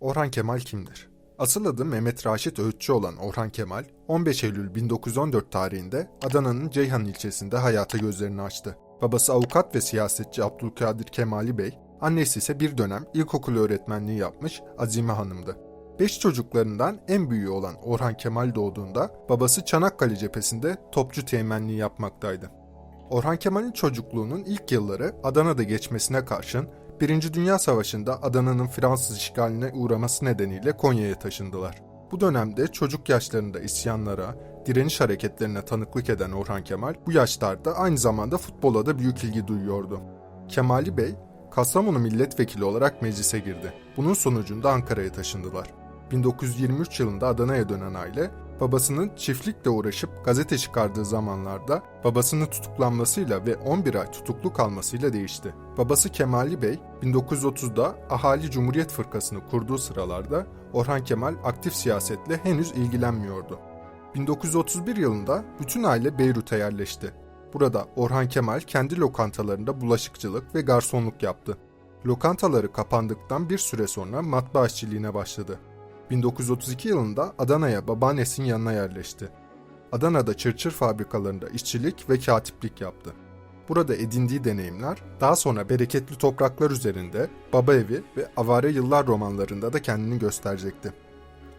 Orhan Kemal kimdir? Asıl adı Mehmet Raşit Öğütçü olan Orhan Kemal, 15 Eylül 1914 tarihinde Adana'nın Ceyhan ilçesinde hayata gözlerini açtı. Babası avukat ve siyasetçi Abdülkadir Kemali Bey, annesi ise bir dönem ilkokul öğretmenliği yapmış Azime Hanım'dı. Beş çocuklarından en büyüğü olan Orhan Kemal doğduğunda babası Çanakkale cephesinde topçu teğmenliği yapmaktaydı. Orhan Kemal'in çocukluğunun ilk yılları Adana'da geçmesine karşın Birinci Dünya Savaşı'nda Adana'nın Fransız işgaline uğraması nedeniyle Konya'ya taşındılar. Bu dönemde çocuk yaşlarında isyanlara, direniş hareketlerine tanıklık eden Orhan Kemal bu yaşlarda aynı zamanda futbola da büyük ilgi duyuyordu. Kemali Bey, Kastamonu milletvekili olarak meclise girdi. Bunun sonucunda Ankara'ya taşındılar. 1923 yılında Adana'ya dönen aile, babasının çiftlikle uğraşıp gazete çıkardığı zamanlarda babasının tutuklanmasıyla ve 11 ay tutuklu kalmasıyla değişti. Babası Kemali Bey 1930'da Ahali Cumhuriyet Fırkası'nı kurduğu sıralarda Orhan Kemal aktif siyasetle henüz ilgilenmiyordu. 1931 yılında bütün aile Beyrut'a yerleşti. Burada Orhan Kemal kendi lokantalarında bulaşıkçılık ve garsonluk yaptı. Lokantaları kapandıktan bir süre sonra matbaa işçiliğine başladı. 1932 yılında Adana'ya babaannesinin yanına yerleşti. Adana'da çırçır fabrikalarında işçilik ve katiplik yaptı. Burada edindiği deneyimler daha sonra Bereketli Topraklar üzerinde Baba Evi ve Avare Yıllar romanlarında da kendini gösterecekti.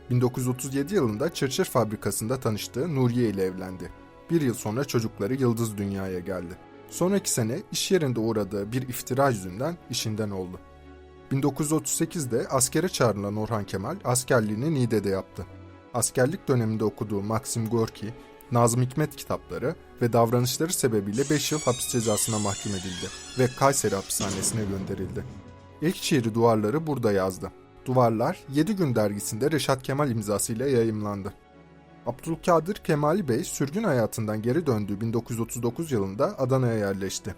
1937 yılında çırçır fabrikasında tanıştığı Nuriye ile evlendi. Bir yıl sonra çocukları Yıldız dünyaya geldi. Sonraki sene iş yerinde uğradığı bir iftira yüzünden işinden oldu. 1938'de askere çağrılan Orhan Kemal askerliğini Niğde'de yaptı. Askerlik döneminde okuduğu Maxim Gorki, Nazım Hikmet kitapları ve davranışları sebebiyle 5 yıl hapis cezasına mahkum edildi ve Kayseri hapishanesine gönderildi. İlk şiiri Duvarları burada yazdı. Duvarlar 7 gün dergisinde Reşat Kemal imzasıyla yayımlandı. Abdülkadir Kemali Bey sürgün hayatından geri döndüğü 1939 yılında Adana'ya yerleşti.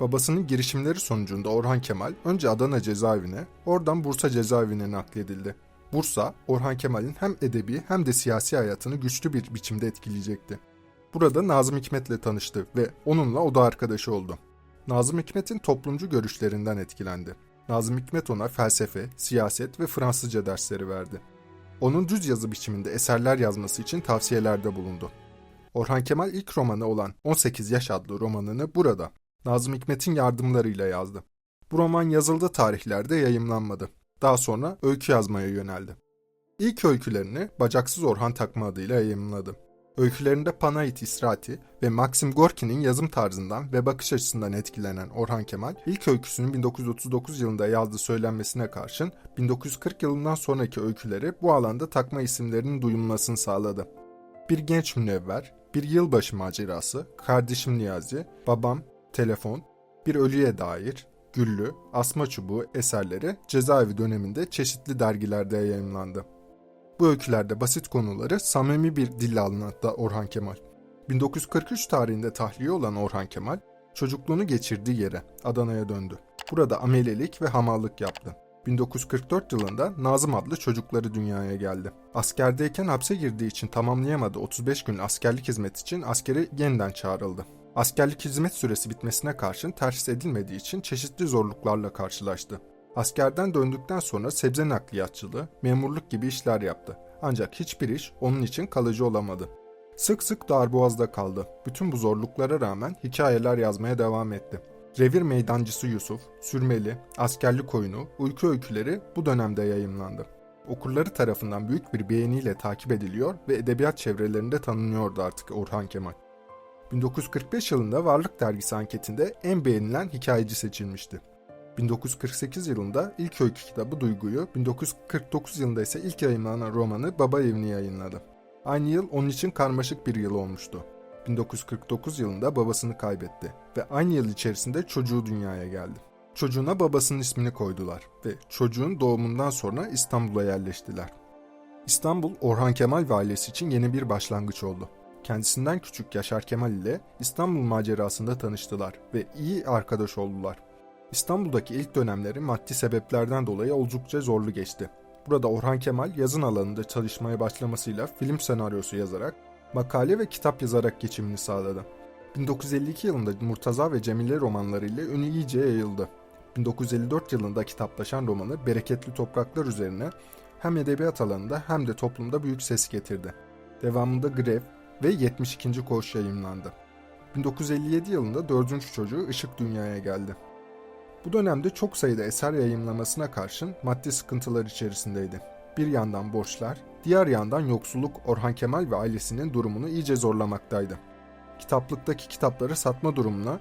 Babasının girişimleri sonucunda Orhan Kemal önce Adana cezaevine, oradan Bursa cezaevine nakledildi. Bursa, Orhan Kemal'in hem edebi hem de siyasi hayatını güçlü bir biçimde etkileyecekti. Burada Nazım Hikmet'le tanıştı ve onunla oda arkadaşı oldu. Nazım Hikmet'in toplumcu görüşlerinden etkilendi. Nazım Hikmet ona felsefe, siyaset ve Fransızca dersleri verdi. Onun düz yazı biçiminde eserler yazması için tavsiyelerde bulundu. Orhan Kemal ilk romanı olan 18 Yaş adlı romanını burada Nazım Hikmet'in yardımlarıyla yazdı. Bu roman yazıldığı tarihlerde yayımlanmadı. Daha sonra öykü yazmaya yöneldi. İlk öykülerini Bacaksız Orhan Takma adıyla yayımladı. Öykülerinde Panayit İsrati ve Maxim Gorki'nin yazım tarzından ve bakış açısından etkilenen Orhan Kemal, ilk öyküsünün 1939 yılında yazdığı söylenmesine karşın 1940 yılından sonraki öyküleri bu alanda takma isimlerinin duyulmasını sağladı. Bir genç münevver, bir yılbaşı macerası, kardeşim Niyazi, babam, telefon, bir ölüye dair, güllü, asma çubuğu eserleri cezaevi döneminde çeşitli dergilerde yayımlandı. Bu öykülerde basit konuları samimi bir dille anlattı Orhan Kemal. 1943 tarihinde tahliye olan Orhan Kemal, çocukluğunu geçirdiği yere, Adana'ya döndü. Burada amelelik ve hamallık yaptı. 1944 yılında Nazım adlı çocukları dünyaya geldi. Askerdeyken hapse girdiği için tamamlayamadığı 35 gün askerlik hizmet için askere yeniden çağrıldı. Askerlik hizmet süresi bitmesine karşın terhis edilmediği için çeşitli zorluklarla karşılaştı. Askerden döndükten sonra sebze nakliyatçılığı, memurluk gibi işler yaptı. Ancak hiçbir iş onun için kalıcı olamadı. Sık sık darboğazda kaldı. Bütün bu zorluklara rağmen hikayeler yazmaya devam etti. Revir Meydancısı Yusuf, Sürmeli, Askerlik Oyunu, Uyku Öyküleri bu dönemde yayımlandı. Okurları tarafından büyük bir beğeniyle takip ediliyor ve edebiyat çevrelerinde tanınıyordu artık Orhan Kemal. 1945 yılında Varlık Dergisi anketinde en beğenilen hikayeci seçilmişti. 1948 yılında ilk öykü kitabı Duygu'yu, 1949 yılında ise ilk yayınlanan romanı Baba Evini yayınladı. Aynı yıl onun için karmaşık bir yıl olmuştu. 1949 yılında babasını kaybetti ve aynı yıl içerisinde çocuğu dünyaya geldi. Çocuğuna babasının ismini koydular ve çocuğun doğumundan sonra İstanbul'a yerleştiler. İstanbul, Orhan Kemal ve ailesi için yeni bir başlangıç oldu. Kendisinden küçük Yaşar Kemal ile İstanbul macerasında tanıştılar ve iyi arkadaş oldular. İstanbul'daki ilk dönemleri maddi sebeplerden dolayı oldukça zorlu geçti. Burada Orhan Kemal yazın alanında çalışmaya başlamasıyla film senaryosu yazarak, makale ve kitap yazarak geçimini sağladı. 1952 yılında Murtaza ve Cemile romanlarıyla ünü iyice yayıldı. 1954 yılında kitaplaşan romanı Bereketli Topraklar üzerine hem edebiyat alanında hem de toplumda büyük ses getirdi. Devamında Grev ve 72. Koğuş yayımlandı. 1957 yılında dördüncü çocuğu Işık dünyaya geldi. Bu dönemde çok sayıda eser yayımlamasına karşın maddi sıkıntılar içerisindeydi. Bir yandan borçlar, diğer yandan yoksulluk Orhan Kemal ve ailesinin durumunu iyice zorlamaktaydı. Kitaplıktaki kitapları satma durumuna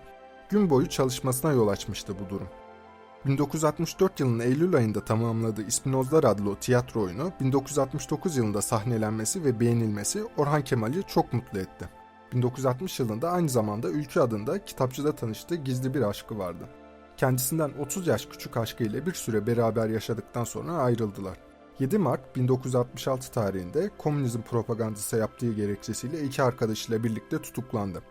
gün boyu çalışmasına yol açmıştı bu durum. 1964 yılının Eylül ayında tamamladığı İspinozlar adlı tiyatro oyunu 1969 yılında sahnelenmesi ve beğenilmesi Orhan Kemal'i çok mutlu etti. 1960 yılında aynı zamanda Ülkü adında kitapçıda tanıştığı gizli bir aşkı vardı. Kendisinden 30 yaş küçük aşkıyla bir süre beraber yaşadıktan sonra ayrıldılar. 7 Mart 1966 tarihinde komünizm propagandası yaptığı gerekçesiyle iki arkadaşıyla birlikte tutuklandı.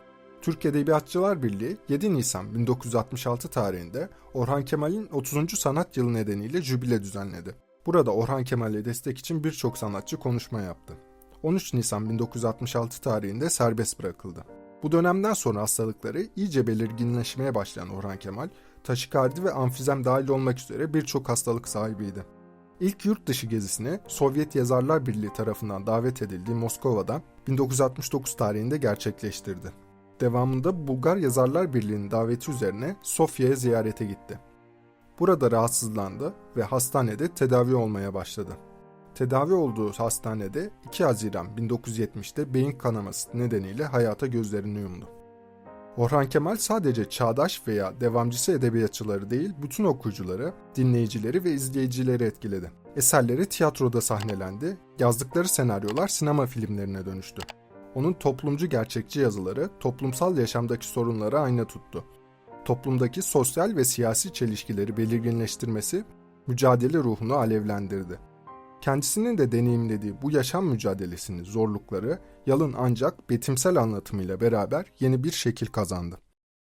Türk Edebiyatçılar Birliği 7 Nisan 1966 tarihinde Orhan Kemal'in 30. sanat yılı nedeniyle jübile düzenledi. Burada Orhan Kemal'e destek için birçok sanatçı konuşma yaptı. 13 Nisan 1966 tarihinde serbest bırakıldı. Bu dönemden sonra hastalıkları iyice belirginleşmeye başlayan Orhan Kemal, taşikardi ve amfizem dahil olmak üzere birçok hastalık sahibiydi. İlk yurt dışı gezisine Sovyet Yazarlar Birliği tarafından davet edildiği Moskova'da 1969 tarihinde gerçekleştirdi. Devamında Bulgar Yazarlar Birliği'nin daveti üzerine Sofya'ya ziyarete gitti. Burada rahatsızlandı ve hastanede tedavi olmaya başladı. Tedavi olduğu hastanede 2 Haziran 1970'te beyin kanaması nedeniyle hayata gözlerini yumdu. Orhan Kemal sadece çağdaş veya devamcısı edebiyatçıları değil, bütün okuyucuları, dinleyicileri ve izleyicileri etkiledi. Eserleri tiyatroda sahnelendi, yazdıkları senaryolar sinema filmlerine dönüştü. Onun toplumcu gerçekçi yazıları toplumsal yaşamdaki sorunları ayna tuttu. Toplumdaki sosyal ve siyasi çelişkileri belirginleştirmesi mücadele ruhunu alevlendirdi. Kendisinin de deneyimlediği bu yaşam mücadelesinin zorlukları yalın ancak betimsel anlatımıyla beraber yeni bir şekil kazandı.